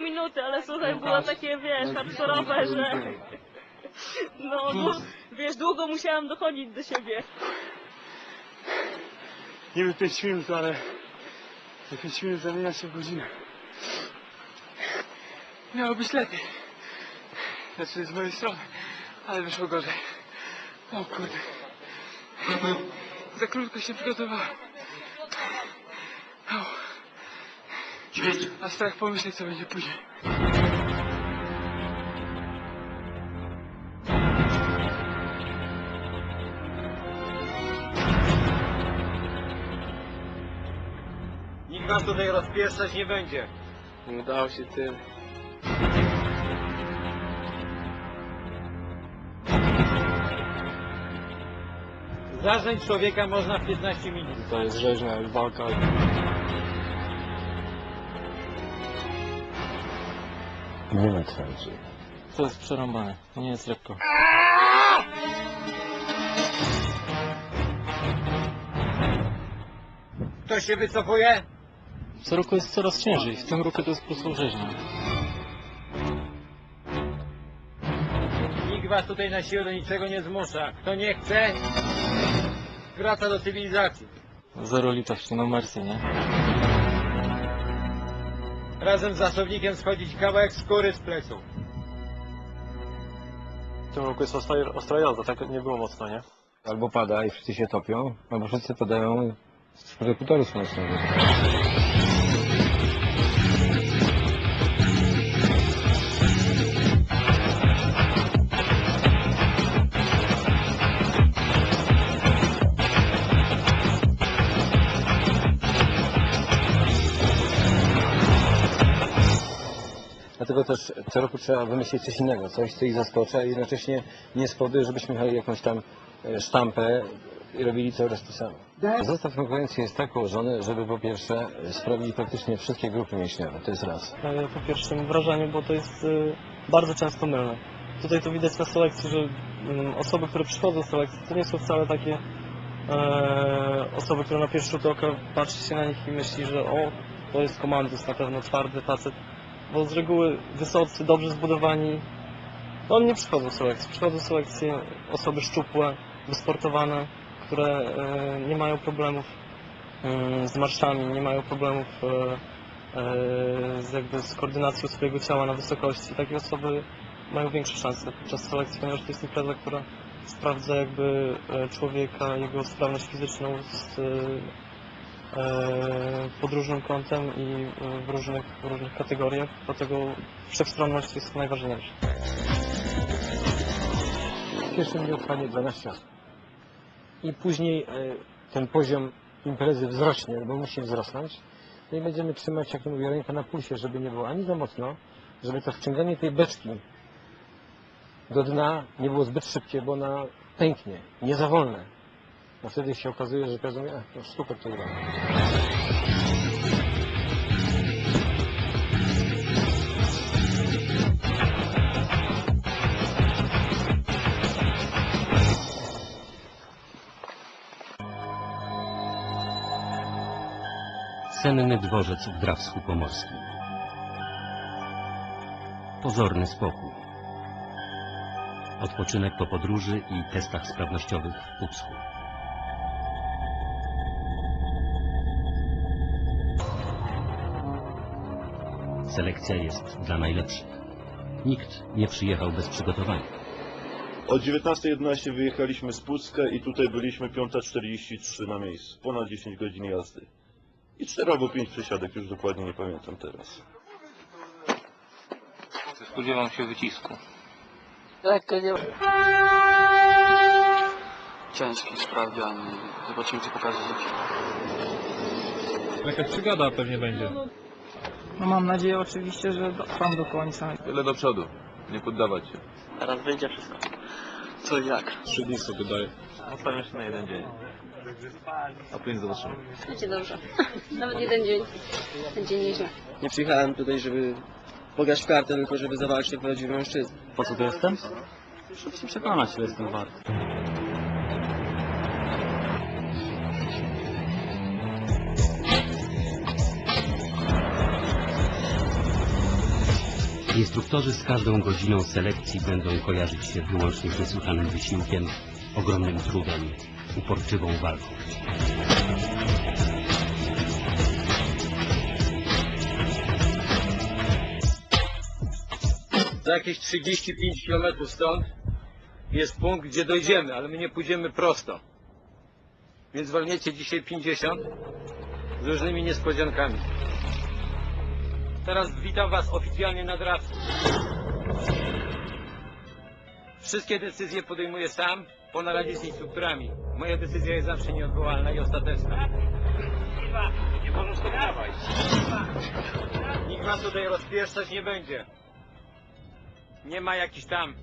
minuty, ale słuchaj, było takie, wiesz, hardkorowe, że... No, dłu- wiesz, długo musiałam dochodzić do siebie. Niby 5 minut, ale te 5 minut zamienia się w godzinę. Miało być lepiej. Znaczy z mojej strony, ale wyszło gorzej. O kurde. Za krótko się przygotowałem. A strach pomyśleć, co będzie później. Nikt was tutaj rozpieszczać nie będzie. Udało się tym. Zarząd człowieka można w 15 minut. To jest rzeźnia walka. Nie ma twarzy. To jest przerąbane, nie jest lekko. Kto się wycofuje? Co roku jest coraz ciężej, w tym roku to jest po prostu rzeźnia. Nikt was tutaj na siłę do niczego nie zmusza. Kto nie chce, wraca do cywilizacji. Zero litości, no mercy, nie? Razem z zasobnikiem schodzić kawałek skóry z pleców. W tym roku jest ostra, ostra jazda, tak nie było mocno, nie? Albo pada i wszyscy się topią, albo wszyscy padają z egzekutoru słonecznego. Też co roku trzeba wymyślić coś innego, coś, co ich zaskoczy, a jednocześnie nie spowoduje, żebyśmy mieli jakąś tam e, sztampę i robili cały czas to samo. Zestaw konkurencji jest tak ułożony, żeby po pierwsze e, sprawili praktycznie wszystkie grupy mięśniowe, to jest raz. E, Po pierwszym wrażeniu, bo to jest y, bardzo często mylne. Tutaj to widać na selekcji, że mm, osoby, które przychodzą do selekcji, to nie są wcale takie e, osoby, które na pierwszy rzut oka patrzy się na nich i myśli, że o, to jest komandus, na pewno twardy facet. Bo z reguły wysocy, dobrze zbudowani, no nie przychodzą do selekcji. Przychodzą do selekcji osoby szczupłe, wysportowane, które e, nie mają problemów mm, z marszami, nie mają problemów e, e, z, jakby z koordynacją swojego ciała na wysokości. Takie osoby mają większe szanse podczas selekcji, ponieważ to jest impreza, która sprawdza jakby e, człowieka, jego sprawność fizyczną z, e, pod różnym kątem i e, w różnych, w różnych kategoriach, dlatego wszechstronność jest najważniejsza. W pierwszym dniu trwanie 12 osób. I później e, ten poziom imprezy wzrośnie, bo musi wzrosnąć. No i będziemy trzymać, jak mówię, rękę na pulsie, żeby nie było ani za mocno, żeby to wciąganie tej beczki do dna nie było zbyt szybkie, bo ona pęknie, nie za wolne. Bo wtedy się okazuje, że każdy mówi, a, to udało. Senny dworzec w Drawsku Pomorskim. Pozorny spokój. Odpoczynek po podróży i testach sprawnościowych w Pucku. Selekcja jest dla najlepszych. Nikt nie przyjechał bez przygotowania. O 19.11 wyjechaliśmy z Pucka i tutaj byliśmy 5.43 na miejscu. Ponad 10 godzin jazdy. I 4 albo 5 przesiadek, już dokładnie nie pamiętam teraz. Spodziewam się wycisku. Lekko nie... ciężki sprawdzian zobaczymy co pokaże życie. Jakaś przygoda pewnie będzie. No mam nadzieję oczywiście, że dotrwam do końca. Tyle do przodu. Nie poddawać się. Teraz wyjdzie wszystko. Co i jak? Trzy dni sobie daję. Ostatnio się na jeden dzień. A później zobaczymy. Będzie dobrze. Nawet jeden dzień. Będzie nieźle. Nie przyjechałem tutaj, żeby pograć w kartę, tylko żeby zawalczyć jak prawdziwy mężczyzna. Po co tu jestem? Żeby się przekonać, że jestem wart. Instruktorzy z każdą godziną selekcji będą kojarzyć się wyłącznie z niesłychanym wysiłkiem, ogromnym trudem, uporczywą walką. Za jakieś 35 km stąd jest punkt, gdzie dojdziemy, ale my nie pójdziemy prosto. Więc walniecie dzisiaj 50 z różnymi niespodziankami. Teraz witam Was oficjalnie na drawcu. Wszystkie decyzje podejmuję sam po naradzie z instruktorami. Moja decyzja jest zawsze nieodwołalna i ostateczna. Nie możesz to dawać. Nikt Was tutaj rozpieszczać nie będzie. Nie ma jakiś tam.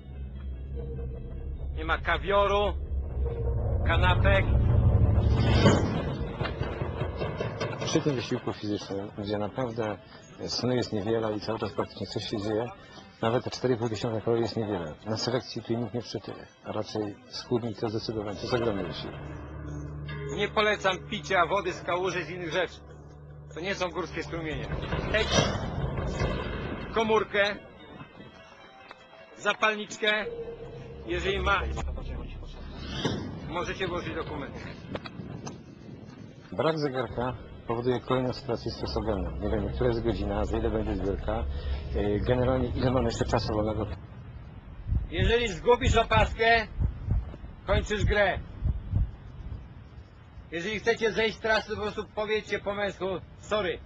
Nie ma kawioru, kanapek. Przy tym wysiłku fizycznym, gdzie naprawdę snu jest niewiele i cały czas praktycznie coś się dzieje, nawet te 4,5 tysiąca kalorii jest niewiele. Na selekcji tu nikt nie przytyje, a raczej schudni to zdecydowanie. To jest ogromny wysiłek. Nie polecam picia wody z kałuży z innych rzeczy. To nie są górskie strumienie. Hej, komórkę, zapalniczkę, jeżeli ma... Możecie włożyć dokumenty. Brak zegarka powoduje kolejną sytuację stresogenną. Nie wiemy, która jest godzina, za ile będzie zbiórka, yy, generalnie ile mamy jeszcze czasu wolnego. Jeżeli zgubisz opaskę, kończysz grę. Jeżeli chcecie zejść z trasy, po prostu powiedzcie po męsku, sorry.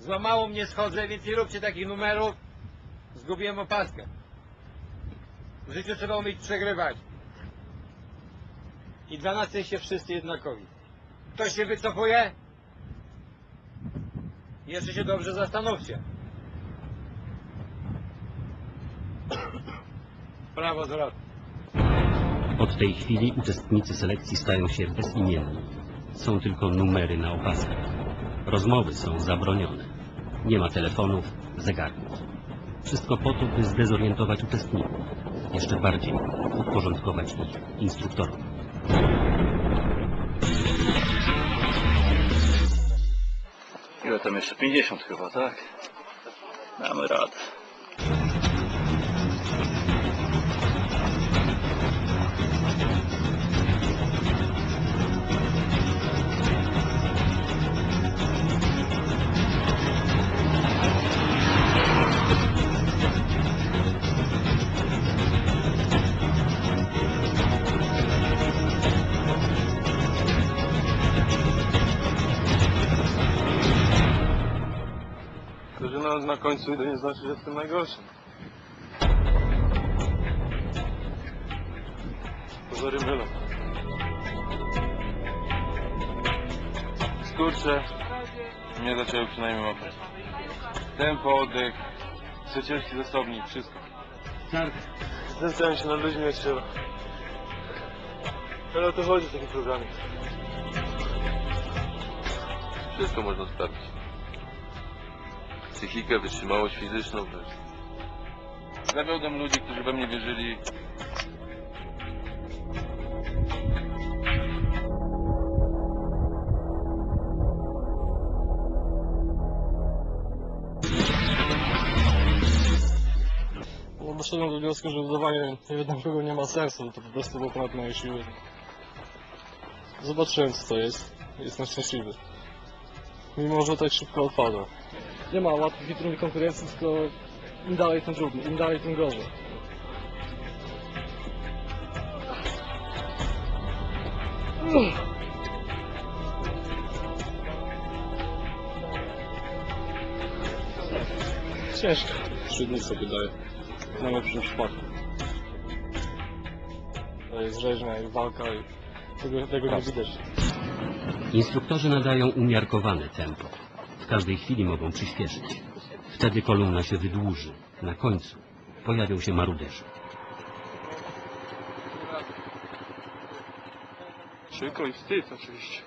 Złamało mnie, schodzę, więc nie róbcie takich numerów. Zgubiłem opaskę. W życiu trzeba umieć przegrywać. I dla nas jesteście wszyscy jednakowi. Ktoś się wycofuje? Jeszcze się dobrze zastanówcie. Prawo zwrotu. Od tej chwili uczestnicy selekcji stają się bezimienni. Są tylko numery na opaskach. Rozmowy są zabronione. Nie ma telefonów, zegarków. Wszystko po to, by zdezorientować uczestników. Jeszcze bardziej podporządkować ich instruktorom. Tam jeszcze? 50 chyba, tak? Damy radę. To, na, końcu idę nie znaczy, że jestem najgorszy. Pozory mylą. Skurcze mnie zaczęły przynajmniej łapać. Tempo, oddech, trzecielski zasobnik, wszystko. Znęcałem się nad ludźmi jak trzeba. Ale o to chodzi w takim programie. Wszystko można sprawdzić. Psychikę, wytrzymałość fizyczną. Zawiodłem ludzi, którzy we mnie wierzyli. No doszedłem do wniosku, że udawanie jednego nie ma sensu, to po prostu było ponad moje siły. Zobaczyłem co to jest, jestem szczęśliwy. Mimo, że tak szybko odpada. Nie ma łatwych i trudnych konkurencji, tylko im dalej tym trudniej, im dalej tym gorzej. Ciężko. Trzy dni sobie daję. Na lepszym przypadku. To jest rzeźnia i walka i tego, tego nie widać. Instruktorzy nadają umiarkowane tempo. Każdej chwili mogą przyspieszyć. Wtedy kolumna się wydłuży. Na końcu pojawią się maruderzy. Przykro i wstyd oczywiście.